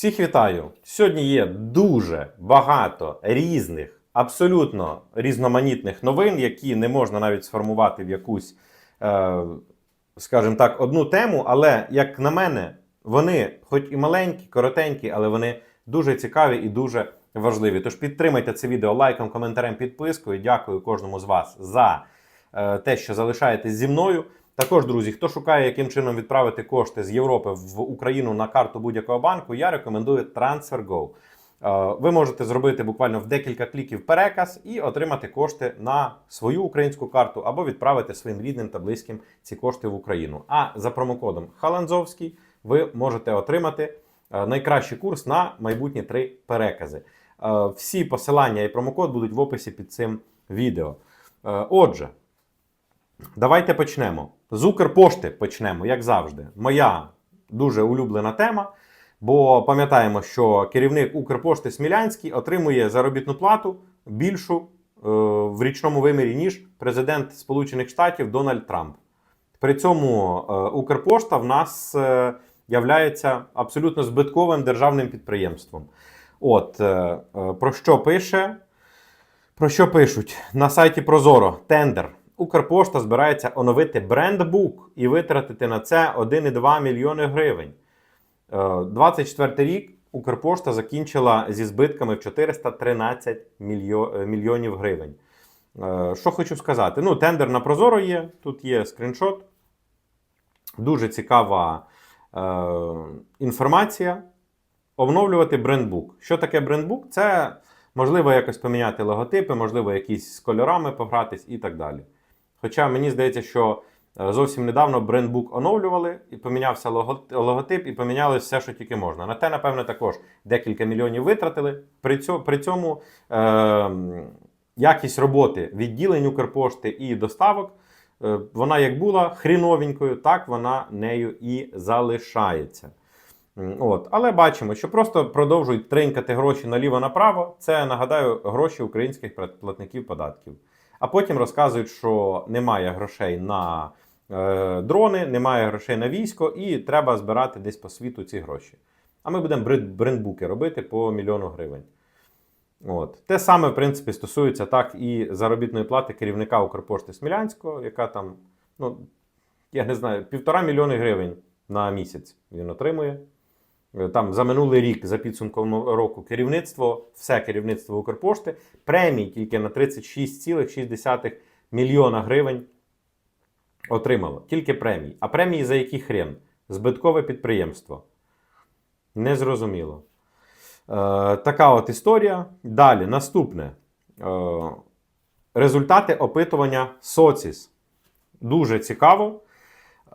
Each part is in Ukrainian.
Всіх вітаю! Сьогодні є дуже багато різних, абсолютно різноманітних новин, які не можна навіть сформувати в якусь, е, скажімо так, одну тему. Але, як на мене, вони, хоч і маленькі, коротенькі, але вони дуже цікаві і дуже важливі. Тож підтримайте це відео лайком, коментарем, підпискою. Дякую кожному з вас за е, те, що залишаєтесь зі мною. Також, друзі, хто шукає, яким чином відправити кошти з Європи в Україну на карту будь-якого банку, я рекомендую TransferGo. Е, Ви можете зробити буквально в декілька кліків переказ і отримати кошти на свою українську карту або відправити своїм рідним та близьким ці кошти в Україну. А за промокодом Халанзовський ви можете отримати е, найкращий курс на майбутні три перекази. Е, Всі посилання і промокод будуть в описі під цим відео. Отже, Давайте почнемо. З Укрпошти почнемо, як завжди. Моя дуже улюблена тема. Бо пам'ятаємо, що керівник Укрпошти Смілянський отримує заробітну плату більшу е, в річному вимірі, ніж президент Сполучених Штатів Дональд Трамп. При цьому е, Укрпошта в нас е, являється абсолютно збитковим державним підприємством. От е, е, про що пише? Про що пишуть на сайті Прозоро тендер. Укрпошта збирається оновити брендбук і витратити на це 1,2 мільйони гривень. Е, 24 рік Укрпошта закінчила зі збитками в 413 е, мільйонів гривень. Е, Що хочу сказати? Ну, тендер на Прозоро є, тут є скріншот. Дуже цікава е, інформація. Обновлювати брендбук. Що таке брендбук? Це можливо якось поміняти логотипи, можливо, якісь з кольорами погратись і так далі. Хоча мені здається, що е, зовсім недавно брендбук оновлювали, і помінявся логотип, і поміняли все, що тільки можна. На те, напевно, також декілька мільйонів витратили. При цьому, е, якість роботи відділень Укрпошти і доставок, е, вона як була хріновенькою, так вона нею і залишається. От. Але бачимо, що просто продовжують тринькати гроші наліво-направо. Це нагадаю гроші українських платників податків. А потім розказують, що немає грошей на е, дрони, немає грошей на військо, і треба збирати десь по світу ці гроші. А ми будемо брендбуки робити по мільйону гривень. От. Те саме, в принципі, стосується так і заробітної плати керівника Укрпошти Смілянського, яка там, ну, я не знаю, півтора мільйони гривень на місяць він отримує. Е, Там за минулий рік, за підсумком року, керівництво, все керівництво Укрпошти, премій тільки на 36,6 мільйона гривень отримало. Тільки премій. А премії за який хрен? Збиткове підприємство. Незрозуміло. Е, така от історія. Далі, наступне. Е, результати опитування Соціс. Дуже цікаво.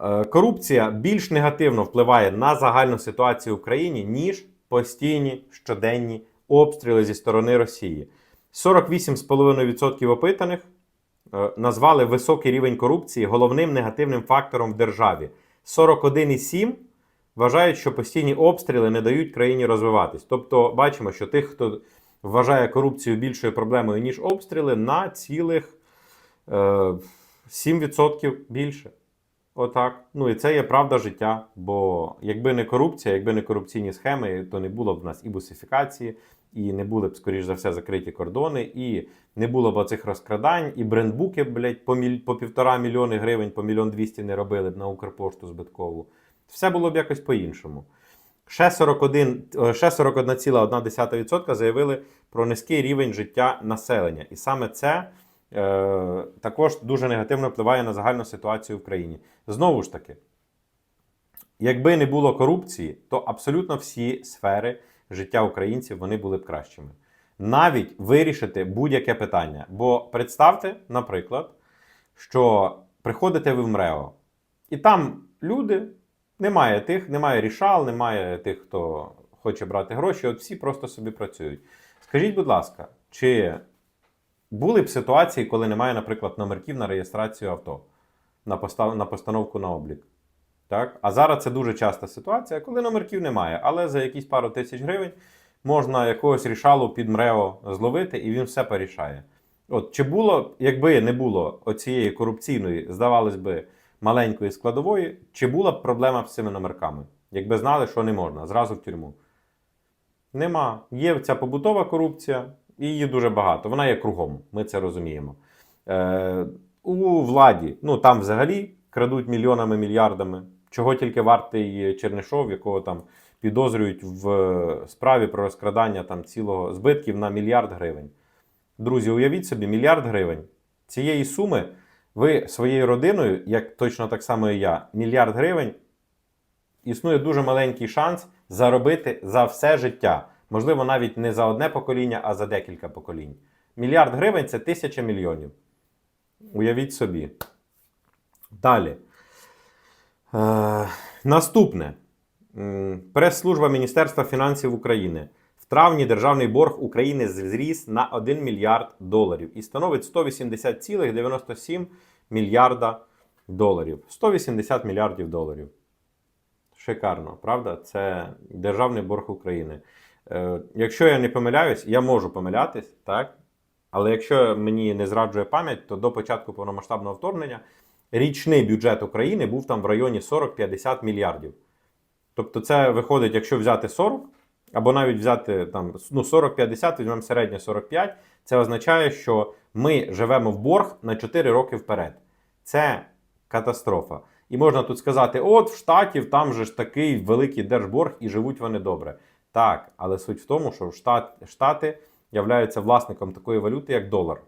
Е, Корупція більш негативно впливає на загальну ситуацію в Україні, ніж постійні щоденні обстріли зі сторони Росії. 48,5% опитаних е, назвали високий рівень корупції головним негативним фактором в державі. 41,7% вважають, що постійні обстріли не дають країні розвиватись. Тобто, бачимо, що тих, хто вважає корупцію більшою проблемою, ніж обстріли, на цілих е, 7% більше. Отак. Ну і це є правда життя. Бо якби не корупція, якби не корупційні схеми, то не було б в нас і бусифікації, і не були б, скоріш за все, закриті кордони, і не було б оцих розкрадань, і брендбуки, блядь, по, міль... по півтора мільйони гривень, по мільйон двісті не робили б на Укрпошту збиткову. Все було б якось по-іншому. Ще 41, е, ще 41,1% заявили про низький рівень життя населення. І саме це також дуже негативно впливає на загальну ситуацію в країні. Знову ж таки, якби не було корупції, то абсолютно всі сфери життя українців вони були б кращими. Навіть вирішити будь-яке питання. Бо представте, наприклад, що приходите ви в МРЕО, і там люди, немає тих, немає рішал, немає тих, хто хоче брати гроші, от всі просто собі працюють. Скажіть, будь ласка, чи були б ситуації, коли немає, наприклад, номерків на реєстрацію авто, на, постав... на постановку на облік? Так? А зараз це дуже часта ситуація, коли номерків немає, але за якісь пару тисяч гривень можна якогось рішалу під МРЕО зловити, і він все порішає. От чи було, якби не було оцієї корупційної, здавалось би, маленької складової, чи була б проблема з цими номерками? Якби знали, що не можна, зразу в тюрму. Нема. Є ця побутова корупція, і її дуже багато. Вона є кругом, ми це розуміємо. Е, у владі, ну там взагалі крадуть мільйонами, мільярдами. Чого тільки вартий Чернишов, якого там підозрюють в е, справі про розкрадання там цілого збитків на мільярд гривень. Друзі, уявіть собі, мільярд гривень. Цієї суми ви своєю родиною, як точно так само і я, мільярд гривень існує дуже маленький шанс заробити за все життя. Можливо, навіть не за одне покоління, а за декілька поколінь. Мільярд гривень це тисяча мільйонів. Уявіть собі. Далі. Е, наступне. Прес-служба Міністерства фінансів України. В травні державний борг України зріс на 1 мільярд доларів і становить 180,97 мільярда доларів. 180 мільярдів доларів. Шикарно, правда? Це державний борг України. Е, якщо я не помиляюсь, я можу помилятись, так? Але якщо мені не зраджує пам'ять, то до початку повномасштабного вторгнення річний бюджет України був там в районі 40-50 мільярдів. Тобто, це виходить, якщо взяти 40, або навіть взяти там ну, 40-50, візьмемо середнє 45, це означає, що ми живемо в борг на 4 роки вперед. Це катастрофа. І можна тут сказати: от в Штатів там же ж такий великий держборг і живуть вони добре. Так, але суть в тому, що Штат, Штати являються власником такої валюти, як долар,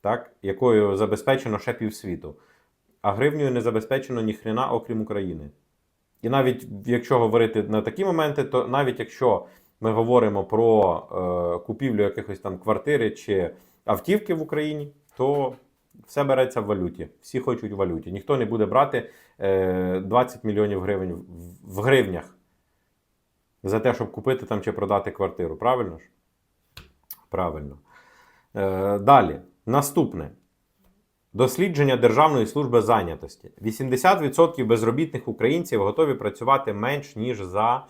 так, якою забезпечено ще півсвіту. А гривнею не забезпечено ніхрена, окрім України. І навіть якщо говорити на такі моменти, то навіть якщо ми говоримо про е, купівлю якихось там квартири чи автівки в Україні, то все береться в валюті. Всі хочуть в валюті. Ніхто не буде брати е, 20 мільйонів гривень в, в гривнях за те, щоб купити там чи продати квартиру. Правильно ж? Правильно. Е, далі. Наступне. Дослідження Державної служби зайнятості. 80% безробітних українців готові працювати менш ніж за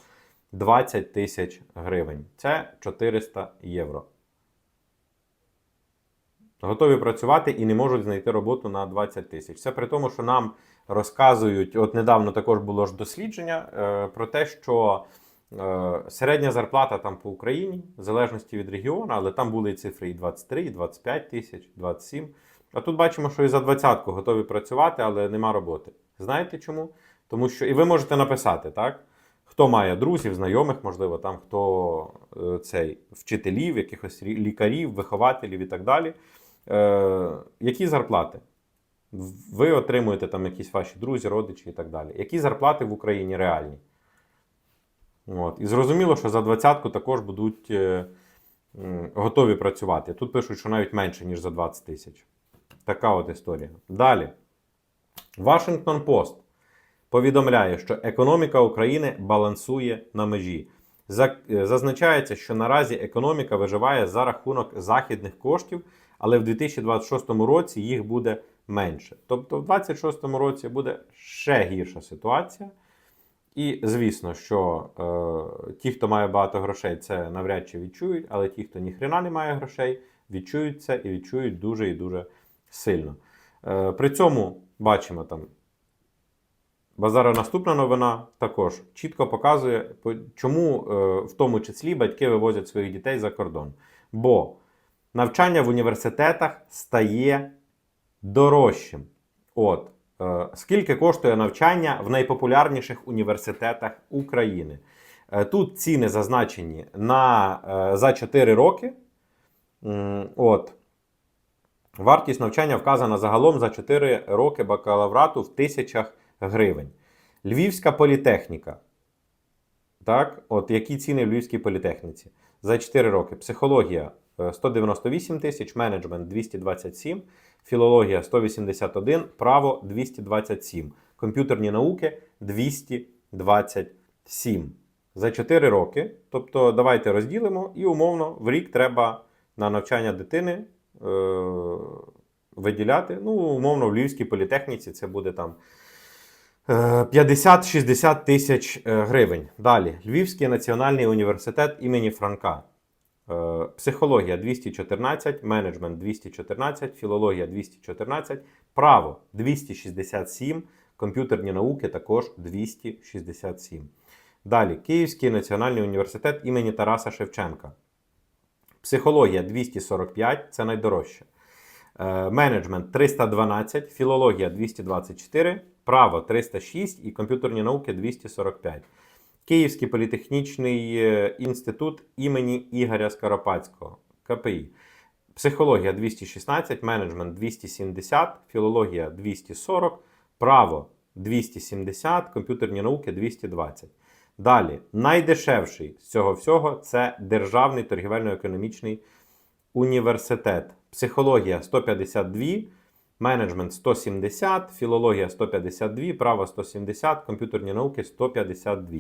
20 тисяч гривень. Це 400 євро. Готові працювати і не можуть знайти роботу на 20 тисяч. Це при тому, що нам розказують, от недавно також було ж дослідження е, про те, що середня зарплата там по Україні, в залежності від регіону, але там були цифри і 23, і 25 тисяч, 27. А тут бачимо, що і за двадцятку готові працювати, але нема роботи. Знаєте чому? Тому що і ви можете написати, так? Хто має друзів, знайомих, можливо, там хто е, цей вчителів, якихось лікарів, вихователів і так далі. Е, які зарплати? Ви отримуєте там якісь ваші друзі, родичі і так далі. Які зарплати в Україні реальні? От. І зрозуміло, що за двадцятку також будуть е, готові працювати. Тут пишуть, що навіть менше, ніж за 20 тисяч. Така от історія. Далі. Вашингтон Пост повідомляє, що економіка України балансує на межі. Е, Зазначається, що наразі економіка виживає за рахунок західних коштів, але в 2026 році їх буде менше. Тобто в 2026 році буде ще гірша ситуація. І звісно, що е, ті, хто має багато грошей, це навряд чи відчують, але ті, хто ніхрена не має грошей, відчують це і відчують дуже і дуже сильно. Е, при цьому бачимо там. Базара наступна новина також чітко показує, чому е, в тому числі батьки вивозять своїх дітей за кордон. Бо навчання в університетах стає дорожчим. От, скільки коштує навчання в найпопулярніших університетах України? Е, тут ціни зазначені на, е, за 4 роки. От, Вартість навчання вказана загалом за 4 роки бакалаврату в тисячах гривень. Львівська політехніка. Так, от які ціни в Львівській політехніці? За 4 роки. Психологія е, 198 тисяч, менеджмент 227, філологія 181, право 227, комп'ютерні науки 227. За 4 роки. Тобто, давайте розділимо, і умовно в рік треба на навчання дитини е, виділяти. Ну, умовно, в Львівській політехніці це буде там е, 50-60 тисяч е, гривень. Далі, Львівський національний університет імені Франка. Е, Психологія 214, менеджмент 214, філологія 214, право 267, комп'ютерні науки також 267. Далі, Київський національний університет імені Тараса Шевченка. Психологія 245 це найдорожче. Е, Менеджмент 312, філологія 224, право 306 і комп'ютерні науки 245. Київський політехнічний е, інститут імені Ігоря Скоропадського КПІ. Психологія 216, менеджмент 270, філологія 240, право 270, комп'ютерні науки 220. Далі, найдешевший з цього всього це Державний торгівельно-економічний університет. Психологія 152, менеджмент 170, філологія 152, право 170, комп'ютерні науки 152.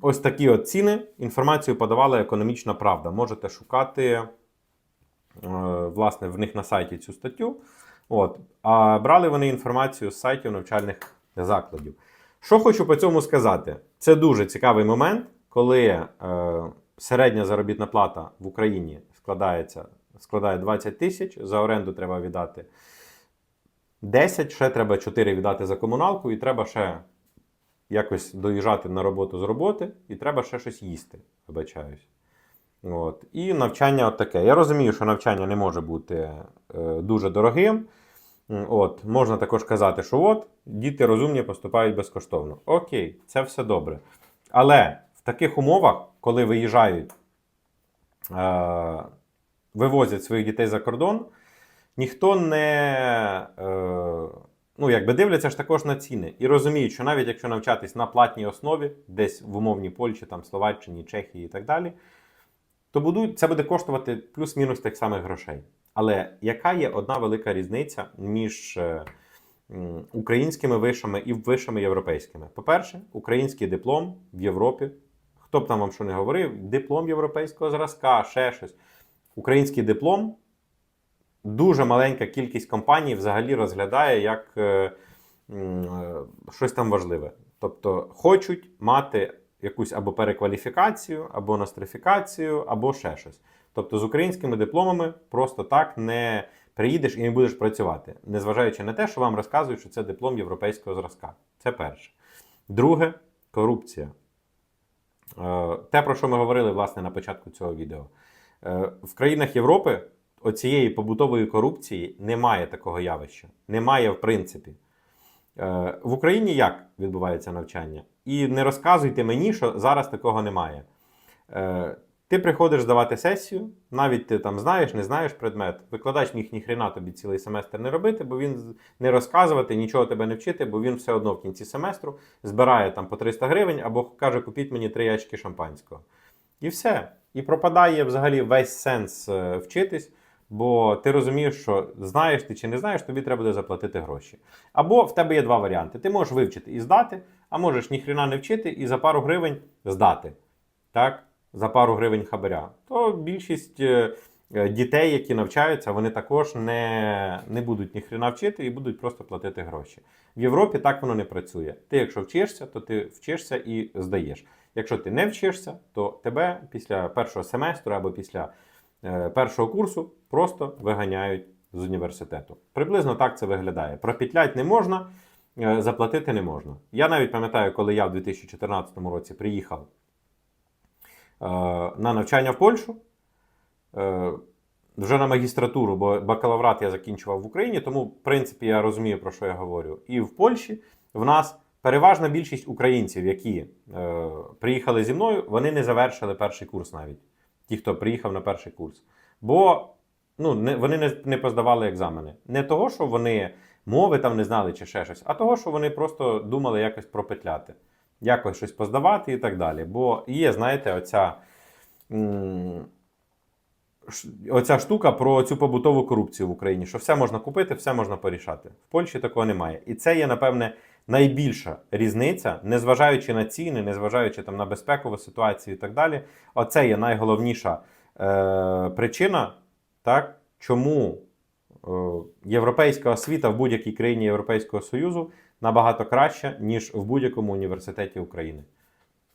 Ось такі от ціни. Інформацію подавала економічна правда. Можете шукати е, власне в них на сайті цю статтю. От. А брали вони інформацію з сайтів навчальних закладів. Що хочу по цьому сказати? Це дуже цікавий момент, коли е, середня заробітна плата в Україні складається, складає 20 тисяч, за оренду треба віддати 10, ще треба 4 віддати за комуналку, і треба ще якось доїжджати на роботу з роботи, і треба ще щось їсти, вибачаюсь. От. І навчання от таке. Я розумію, що навчання не може бути е, дуже дорогим. От, можна також казати, що от діти розумні поступають безкоштовно. Окей, це все добре. Але в таких умовах, коли виїжджають, е, вивозять своїх дітей за кордон, ніхто не е, ну, якби дивляться ж також на ціни і розуміють, що навіть якщо навчатись на платній основі, десь в умовній Польщі, там, Словаччині, Чехії і так далі, то будуть, це буде коштувати плюс-мінус тих самих грошей. Але яка є одна велика різниця між е, українськими вишами і вишами європейськими? По-перше, український диплом в Європі, хто б там вам що не говорив, диплом європейського зразка, ще щось. Український диплом дуже маленька кількість компаній взагалі розглядає як е, е, щось там важливе. Тобто хочуть мати якусь або перекваліфікацію, або нострифікацію, або ще щось. Тобто з українськими дипломами просто так не приїдеш і не будеш працювати, незважаючи на те, що вам розказують, що це диплом європейського зразка. Це перше. Друге корупція. Е, Те, про що ми говорили власне на початку цього відео. В країнах Європи оцієї побутової корупції немає такого явища. Немає в принципі. Е, В Україні як відбувається навчання? І не розказуйте мені, що зараз такого немає. Е, Ти приходиш здавати сесію, навіть ти там знаєш, не знаєш предмет. Викладач міг ніхрена тобі цілий семестр не робити, бо він не розказувати, нічого тебе не вчити, бо він все одно в кінці семестру збирає там по 300 гривень або каже, купіть мені три ячки шампанського. І все. І пропадає взагалі весь сенс е, вчитись, бо ти розумієш, що знаєш ти чи не знаєш, тобі треба буде заплатити гроші. Або в тебе є два варіанти: ти можеш вивчити і здати, а можеш ніхрена не вчити і за пару гривень здати. Так? За пару гривень хабаря. То більшість е, е, дітей, які навчаються, вони також не, не будуть ніхрена вчити і будуть просто платити гроші. В Європі так воно не працює. Ти, якщо вчишся, то ти вчишся і здаєш. Якщо ти не вчишся, то тебе після першого семестру або після першого курсу просто виганяють з університету. Приблизно так це виглядає. Пропітлять не можна, е, заплатити не можна. Я навіть пам'ятаю, коли я в 2014 році приїхав е, на навчання в Польщу. е, Вже на магістратуру, бо бакалаврат я закінчував в Україні, тому, в принципі, я розумію, про що я говорю. І в Польщі в нас переважна більшість українців, які е, приїхали зі мною, вони не завершили перший курс навіть. Ті, хто приїхав на перший курс. Бо ну, не, вони не, не поздавали екзамени. Не того, що вони мови там не знали чи ще щось, а того, що вони просто думали якось пропетляти, якось щось поздавати і так далі. Бо є, знаєте, оця. м, Оця штука про цю побутову корупцію в Україні, що все можна купити, все можна порішати. В Польщі такого немає. І це є, напевне, найбільша різниця, незважаючи на ціни, незважаючи там на безпекову ситуацію і так далі. Оце є найголовніша е, причина, так, чому е, європейська освіта в будь-якій країні Європейського Союзу набагато краща, ніж в будь-якому університеті України.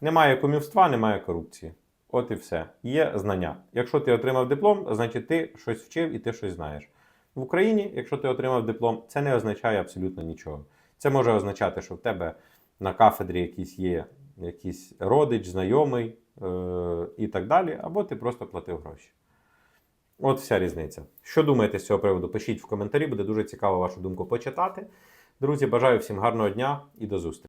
Немає кумівства, немає корупції. От і все. Є знання. Якщо ти отримав диплом, значить ти щось вчив і ти щось знаєш. В Україні, якщо ти отримав диплом, це не означає абсолютно нічого. Це може означати, що в тебе на кафедрі якісь є якийсь родич, знайомий е, і так далі, або ти просто платив гроші. От вся різниця. Що думаєте з цього приводу? Пишіть в коментарі, буде дуже цікаво вашу думку почитати. Друзі, бажаю всім гарного дня і до зустрічі.